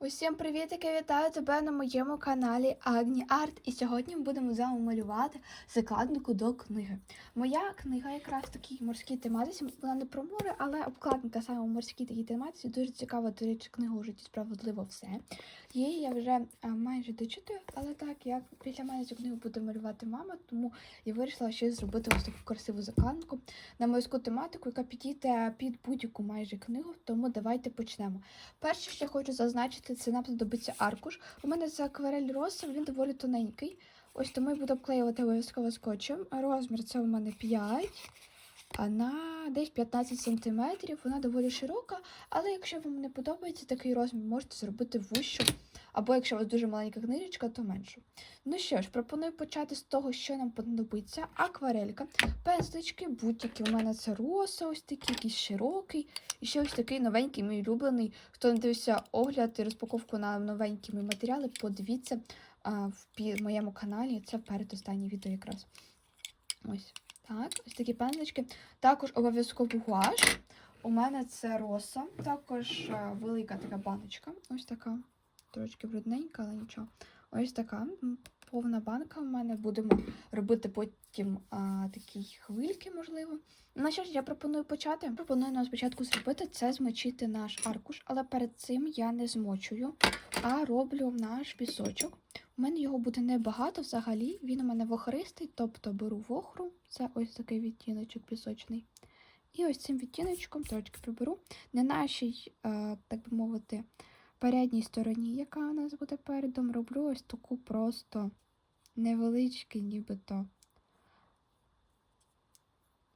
Усім привітики! Вітаю тебе на моєму каналі Агні Арт. І сьогодні ми будемо з вами малювати закладнику до книги. Моя книга якраз в такій морській тематиці. Вона не про море, але обкладинка саме в морській такій тематиці. Дуже цікава, до речі, книга у житті справедливо все. Її я вже майже дочитую, але так як після мене цю книгу буде малювати мама, тому я вирішила ще зробити ось таку красиву закладинку на морську тематику, яка підійде під будь-яку майже книгу. Тому давайте почнемо. Перше, що я хочу зазначити, це нам знадобиться аркуш. У мене це акварель роса, він доволі тоненький. Ось тому я буду обклеювати обов'язково скотчем. Розмір це у мене 5, а на десь 15 см. Вона доволі широка, але якщо вам не подобається такий розмір, можете зробити вущу. Або якщо у вас дуже маленька книжечка, то меншу. Ну що ж, пропоную почати з того, що нам знадобиться. Акварелька, пензлички, будь-які. У мене це роса, ось такий, якийсь широкий. І ще ось такий новенький, мій улюблений. Хто не дивився огляд і розпаковку на новенькі мої матеріали, подивіться а, в моєму каналі. Це передостаннє відео якраз. Ось так, ось такі пензлички. Також обов'язково гуаш. У мене це роса, також а, велика така баночка. Ось така. Трошки брудненька, але нічого. Ось така повна банка у мене. Будемо робити потім а, такі хвильки, можливо. Ну що ж, я пропоную почати. Пропоную нам спочатку зробити це змочити наш аркуш, але перед цим я не змочую, а роблю наш пісочок. У мене його буде небагато взагалі. Він у мене вохристий, тобто беру вохру, це ось такий відтіночок пісочний. І ось цим відтіночком трошки приберу. На нашій, так би мовити, передній стороні, яка у нас буде передом, роблю ось таку просто невеличкий, нібито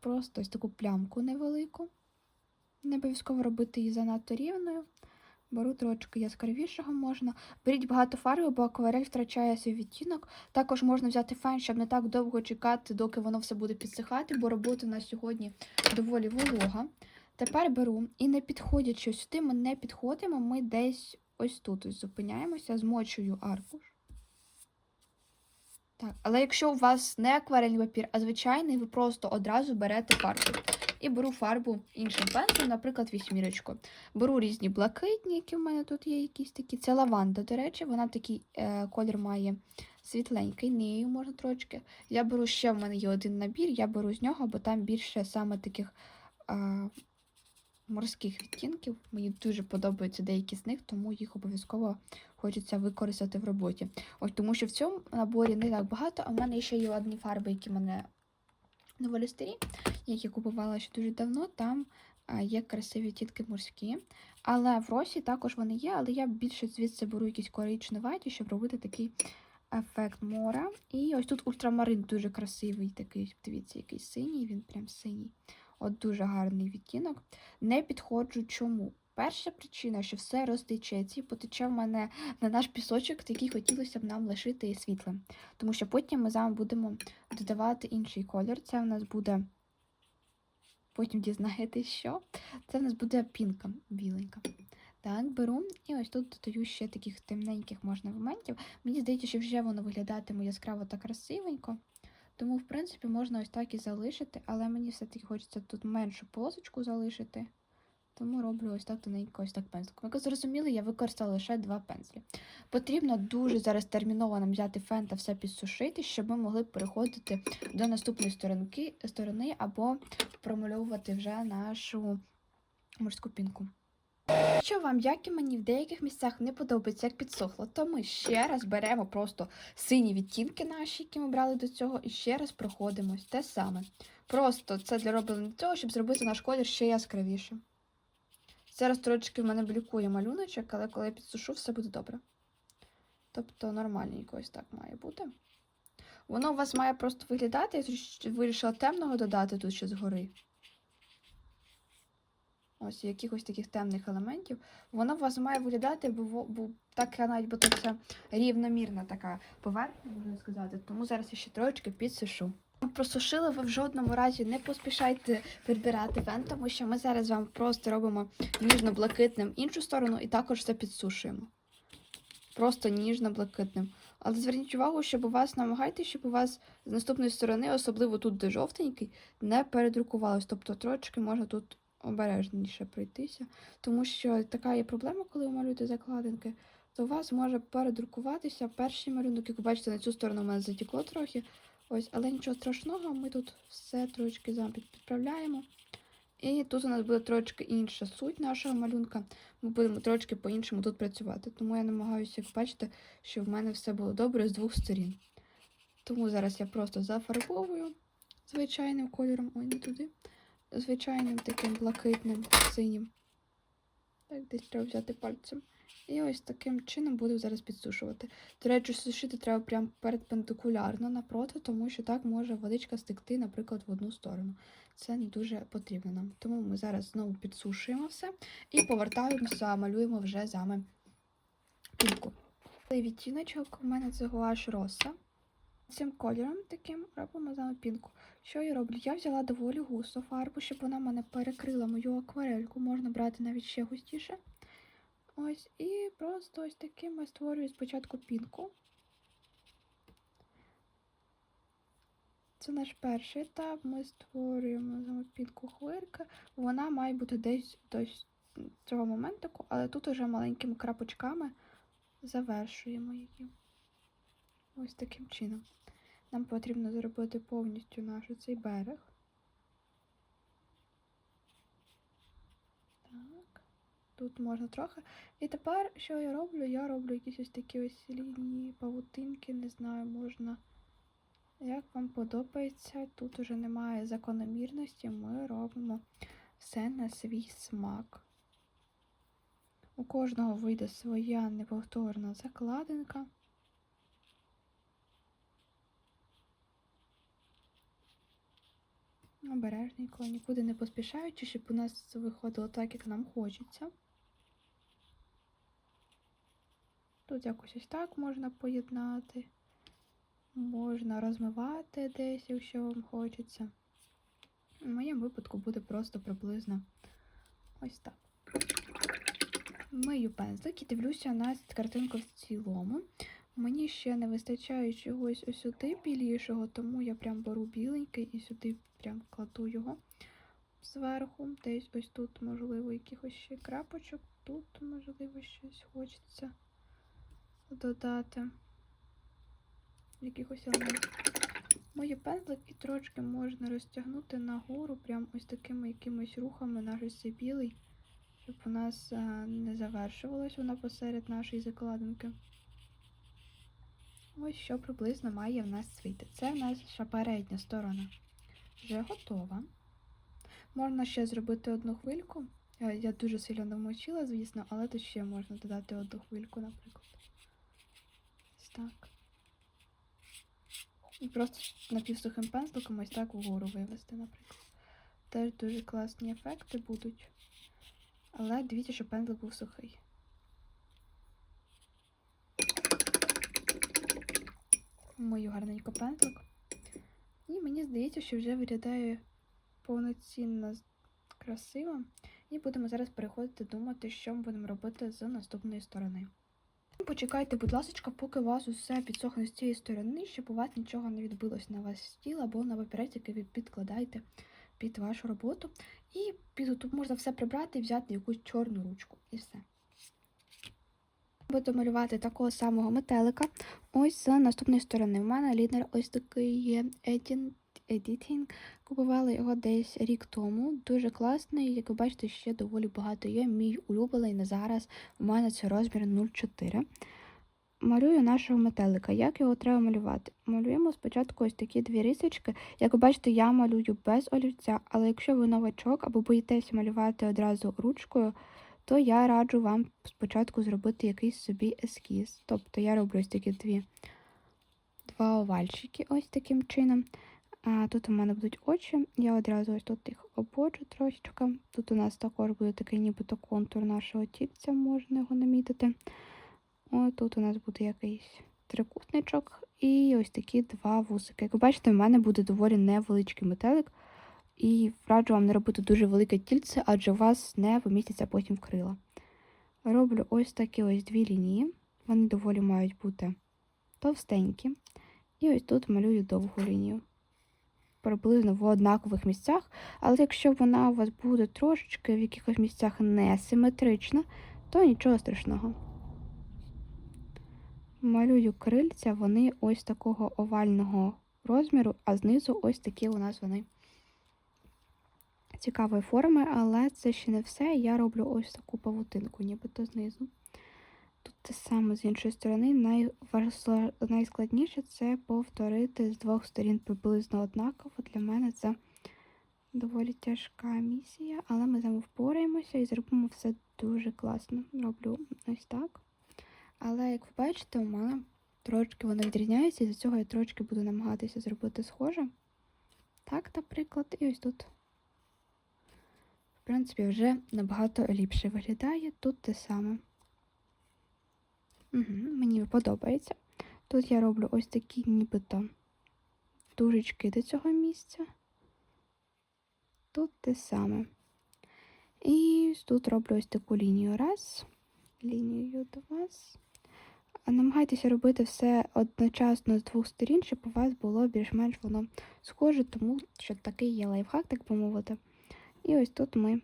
просто ось таку плямку невелику. Не обов'язково робити її занадто рівною. Беру трошки яскравішого можна. Беріть багато фарби, бо акварель втрачає свій відтінок. Також можна взяти фен, щоб не так довго чекати, доки воно все буде підсихати, бо робота на сьогодні доволі волога. Тепер беру і не підходячи сюди, ми не підходимо, ми десь ось тут ось зупиняємося, змочую аркуш. Так, але якщо у вас не акварельний папір, а звичайний, ви просто одразу берете фарбу. І беру фарбу іншим пензлем, наприклад, вісьмірочку. Беру різні блакитні, які в мене тут є якісь такі. Це лаванда, до речі, вона такий е, колір має світленький, нею можна трошки. Я беру ще в мене є один набір, я беру з нього, бо там більше саме таких морських відтінків. Мені дуже подобаються деякі з них, тому їх обов'язково хочеться використати в роботі. Ось тому що в цьому наборі не так багато, а в мене ще є одні фарби, які в мене доволі старі, які купувала ще дуже давно. Там є красиві тітки морські. Але в Росі також вони є, але я більше звідси беру якісь коричневаті, щоб робити такий ефект мора. І ось тут ультрамарин дуже красивий, такий, дивіться, який синій, він прям синій. От дуже гарний відтінок. Не підходжу чому? Перша причина, що все розтечеться і потече в мене на наш пісочок, який хотілося б нам лишити світлим. Тому що потім ми з вами будемо додавати інший колір. Це в нас буде, потім дізнаєтесь, що. Це в нас буде пінка біленька. Так, беру і ось тут додаю ще таких темненьких можна моментів. Мені здається, що вже воно виглядатиме яскраво та красивенько. Тому, в принципі, можна ось так і залишити, але мені все-таки хочеться тут меншу полосочку залишити. Тому роблю ось так тоненько, ось так пензликом. Як зрозуміли, я використала лише два пензлі. Потрібно дуже зараз терміново нам взяти фен та все підсушити, щоб ми могли переходити до наступної сторонки, сторони або промальовувати вже нашу морську пінку. Якщо вам, як і мені, в деяких місцях не подобається, як підсохло, то ми ще раз беремо просто сині відтінки наші, які ми брали до цього, і ще раз проходимось те саме. Просто це для роблено для того, щоб зробити наш колір ще яскравіше. Зараз трошки в мене блікує малюночок, але коли я підсушу, все буде добре. Тобто нормальненько ось так має бути. Воно у вас має просто виглядати, я вирішила темного додати тут ще згори. Ось якихось таких темних елементів. Воно у вас має виглядати, бо, бо так навіть бо це рівномірна така поверхня, можна сказати. Тому зараз я ще трошки підсушу. Просушили ви в жодному разі не поспішайте підбирати фен, тому що ми зараз з вами просто робимо ніжно-блакитним іншу сторону і також все підсушуємо. Просто ніжно-блакитним. Але зверніть увагу, щоб у вас намагайтеся, щоб у вас з наступної сторони, особливо тут, де жовтенький, не передрукувалось. Тобто трошки можна тут обережніше пройтися, тому що така є проблема, коли ви малюєте закладинки, то у вас може передрукуватися перший малюнок, як ви бачите, на цю сторону у мене затекло трохи. Ось, але нічого страшного, ми тут все трошки з вами під- підправляємо. І тут у нас буде трошки інша суть нашого малюнка. Ми будемо трошки по-іншому тут працювати. Тому я намагаюся, як бачите, щоб в мене все було добре з двох сторін. Тому зараз я просто зафарбовую звичайним кольором, ой, не туди. Звичайним таким блакитним синім. Так, десь треба взяти пальцем. І ось таким чином буду зараз підсушувати. До речі, сушити треба прям перпендикулярно напроти, тому що так може водичка стекти, наприклад, в одну сторону. Це не дуже потрібно нам. Тому ми зараз знову підсушуємо все і повертаємося, малюємо вже з вами пінку. Цей відтіночок у мене це гуаш роса. Цим кольором таким робимо з. Що я роблю? Я взяла доволі густу фарбу, щоб вона мене перекрила мою акварельку. Можна брати навіть ще густіше. Ось, і просто ось таким я створюю спочатку пінку. Це наш перший етап. Ми створюємо пінку хвирка. Вона має бути десь до цього моменту, але тут уже маленькими крапочками завершуємо її. Ось таким чином. Нам потрібно зробити повністю наш цей берег. Так. Тут можна трохи. І тепер, що я роблю? Я роблю якісь ось такі ось лінії, павутинки, не знаю, можна. Як вам подобається, тут уже немає закономірності, ми робимо все на свій смак. У кожного вийде своя неповторна закладинка. Обережненько, нікуди не поспішаючи, щоб у нас виходило так, як нам хочеться. Тут якось ось так можна поєднати, можна розмивати десь, якщо вам хочеться. В моєму випадку буде просто приблизно ось так. Мию пензлик і дивлюся на картинку в цілому. Мені ще не вистачає чогось ось сюди білішого, тому я прям беру біленький і сюди прям кладу його зверху. Десь ось тут, можливо, якихось ще крапочок, тут, можливо, щось хочеться додати. Якихось елементів. Мої пензлик трошки можна розтягнути нагору, прям ось такими якимись рухами, наш ось цей білий, щоб у нас а, не завершувалась вона посеред нашої закладинки. Ось що приблизно має в нас вийти. Це наша передня сторона вже готова. Можна ще зробити одну хвильку. Е, Я дуже сильно намочила, звісно, але тут ще можна додати одну хвильку, наприклад. Ось так. І просто напівсухим пензликом ось так вгору вивести, наприклад. Теж дуже класні ефекти будуть. Але дивіться, щоб пензлик був сухий. Мою гарненько пензлик. І мені здається, що вже виглядає повноцінно красиво. І будемо зараз переходити думати, що ми будемо робити з наступної сторони. Почекайте, будь ласка, поки у вас усе підсохне з цієї сторони, щоб у вас нічого не відбилось на вас стіл або на папірець, який ви підкладаєте під вашу роботу. І під тут можна все прибрати і взяти якусь чорну ручку. І все. Буду малювати такого самого метелика. Ось з наступної сторони. У мене лінер ось такий є Editing. Купувала його десь рік тому. Дуже класний. Як ви бачите, ще доволі багато є. Мій улюблений на зараз. У мене це розмір 0,4. Малюю нашого метелика. Як його треба малювати? Малюємо спочатку ось такі дві рисочки. Як ви бачите, я малюю без олівця, але якщо ви новачок або боїтеся малювати одразу ручкою, то я раджу вам спочатку зробити якийсь собі ескіз. Тобто я роблю ось такі дві два овальчики ось таким чином. А тут у мене будуть очі. Я одразу ось тут їх обводжу трошечки. Тут у нас також буде такий нібито контур нашого тільця, можна його намітити. О, тут у нас буде якийсь трикутничок і ось такі два вусики. Як ви бачите, в мене буде доволі невеличкий метелик. І раджу вам не робити дуже велике тільце, адже у вас не виміститься потім в крила. Роблю ось такі ось дві лінії. Вони доволі мають бути товстенькі. І ось тут малюю довгу лінію. приблизно в однакових місцях. Але якщо вона у вас буде трошечки в якихось місцях несиметрична, то нічого страшного. Малюю крильця, вони ось такого овального розміру, а знизу ось такі у нас вони цікавої форми, але це ще не все. Я роблю ось таку павутинку, нібито знизу. Тут те саме з іншої сторони. Найскладніше це повторити з двох сторін приблизно однаково. Для мене це доволі тяжка місія, але ми з вами впораємося і зробимо все дуже класно. Роблю ось так. Але як ви бачите, у мене трошки воно відрізняється, і за цього я трошки буду намагатися зробити схоже. Так, наприклад, і ось тут. В принципі, вже набагато ліпше виглядає. Тут те саме. Угу, мені подобається. Тут я роблю ось такі нібито дужечки до цього місця. Тут те саме. І тут роблю ось таку лінію раз, лінію два. А Намагайтеся робити все одночасно з двох сторін, щоб у вас було більш-менш воно схоже, тому що такий є лайфхак, так би мовити. І ось тут ми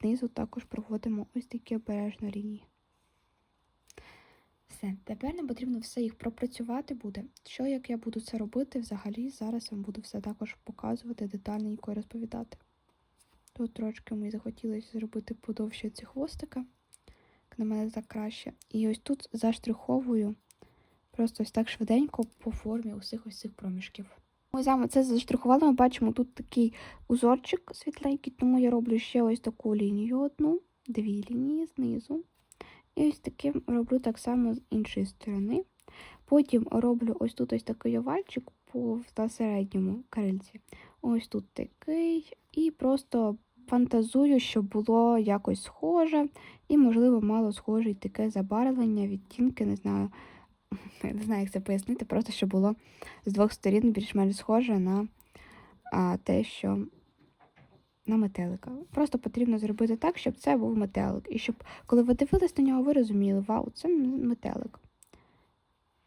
знизу також проводимо ось такі обережно лінії. Все, тепер нам потрібно все їх пропрацювати буде. Що як я буду це робити, взагалі зараз вам буду все також показувати детальненько розповідати. Тут трошки мені захотілося зробити подовше ці хвостика. Як на мене так краще. І ось тут заштриховую просто ось так швиденько по формі усіх ось цих проміжків. Ми вами це заштрихували, ми бачимо тут такий узорчик світленький, тому я роблю ще ось таку лінію одну, дві лінії знизу. І ось таким роблю так само з іншої сторони. Потім роблю ось тут ось такий овальчик по середньому крильці. Ось тут такий. І просто фантазую, щоб було якось схоже. І, можливо, мало схоже таке забарвлення, відтінки, не знаю. Не знаю, як це пояснити, просто щоб було з двох сторін більш-менш схоже на а, те, що на метелика. Просто потрібно зробити так, щоб це був метелик. І щоб, коли ви дивились на нього, ви розуміли, вау, це метелик.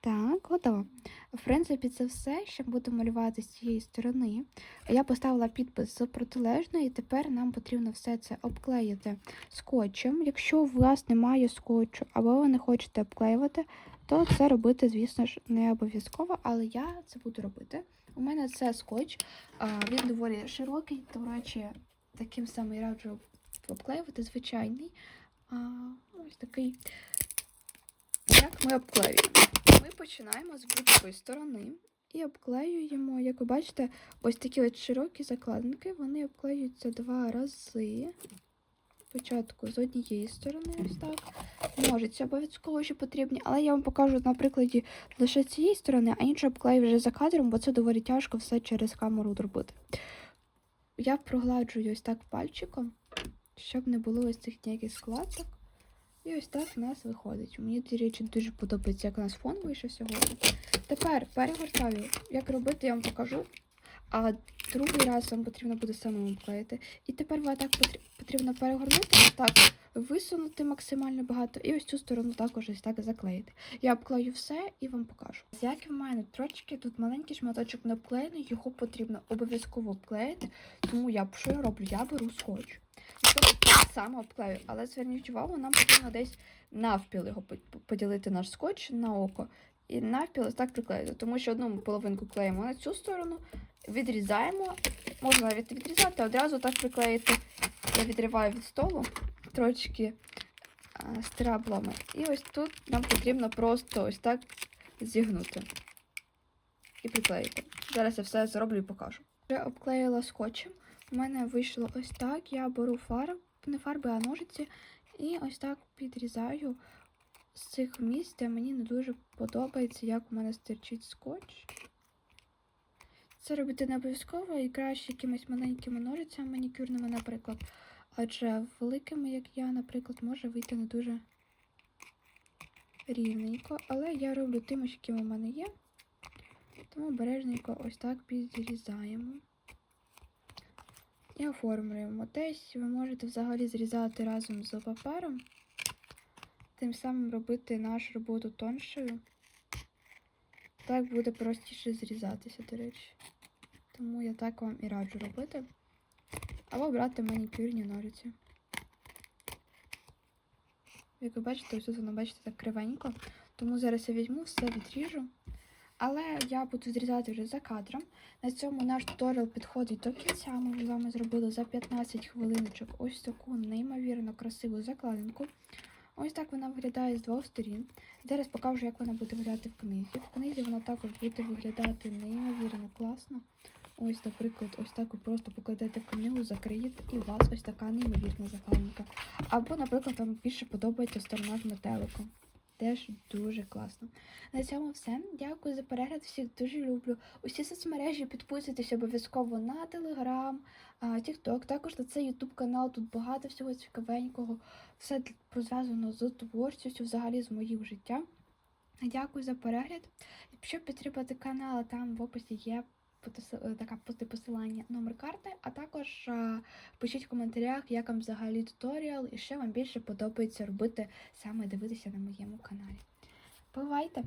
Так, готово. В принципі, це все, що буду малювати з цієї сторони. Я поставила підпис з протилежної, і тепер нам потрібно все це обклеїти скотчем. Якщо у вас немає скотчу або ви не хочете обклеювати, то це робити, звісно ж, не обов'язково, але я це буду робити. У мене це скотч, він доволі широкий, до речі, таким самим я раджу обклеювати, звичайний. А, ось такий. Як ми обклеюємо? Ми починаємо з будь-якої сторони і обклеюємо, як ви бачите, ось такі от широкі закладинки, вони обклеюються два рази. Спочатку з однієї сторони, ось так. Ножиці обов'язково ще потрібні, але я вам покажу на прикладі лише цієї сторони, а іншу обклею вже за кадром, бо це доволі тяжко все через камеру зробити. Я прогладжую ось так пальчиком, щоб не було ось цих ніяких складок. І ось так в нас виходить. Мені, до речі, дуже подобається, як у нас фон вийшов сьогодні. Тепер перегортаю. Як робити, я вам покажу. А другий раз вам потрібно буде самому вклеїти. І тепер ви так потрібно перегорнути, так, висунути максимально багато, і ось цю сторону також ось так заклеїти. Я обклею все і вам покажу. Як в мене трошки тут маленький шматочок не обклеєний, його потрібно обов'язково обклеїти. Тому я що я роблю? Я беру скотч. Тобто так обклею, але зверніть увагу, нам потрібно десь навпіл його поділити наш скотч на око. І навпіл ось так приклеїти, тому що одну половинку клеїмо на цю сторону, відрізаємо, можна навіть відрізати, одразу так приклеїти. Я відриваю від столу трошки а, стираблами. І ось тут нам потрібно просто ось так зігнути і приклеїти. Зараз я все зроблю і покажу. Вже обклеїла скотчем. У мене вийшло ось так. Я беру фарб, не фарби, а ножиці, і ось так підрізаю з цих місць, де мені не дуже подобається, як у мене стирчить скотч. Це робити не обов'язково і краще якимись маленькими ножицями манікюрними, наприклад. Адже великими, як я, наприклад, може вийти не дуже рівненько. Але я роблю тими, якими у мене є. Тому обережненько ось так підрізаємо. І оформлюємо. Десь ви можете взагалі зрізати разом з папером, тим самим робити нашу роботу тоншою. Так буде простіше зрізатися, до речі. тому я так вам і раджу робити. Або брати манікюрні ножиці. Як ви бачите, ось тут воно бачите так кривенько. Тому зараз я візьму, все відріжу. Але я буду зрізати вже за кадром. На цьому наш туторіал підходить до кінця. Ми з вами зробили за 15 хвилиночок ось таку неймовірно красиву закладинку. Ось так вона виглядає з двох сторін. Зараз покажу, як вона буде виглядати в книзі. В книзі вона також буде виглядати неймовірно класно. Ось, наприклад, ось так ви просто покладете в книгу, закриєте, і у вас ось така неймовірна загальника. Або, наприклад, вам більше подобається сторона з метеликом. Теж дуже класно. На цьому все. Дякую за перегляд. Всіх дуже люблю. Усі соцмережі підписуйтесь обов'язково на Телеграм, Тікток, також на цей Ютуб канал. Тут багато всього цікавенького. Все зв'язано з творчістю, взагалі з моїм життям. Дякую за перегляд. Щоб підтримати канал, там в описі є така посилання номер карти, а також пишіть в коментарях, як вам взагалі туторіал і що вам більше подобається робити саме дивитися на моєму каналі. Бувайте!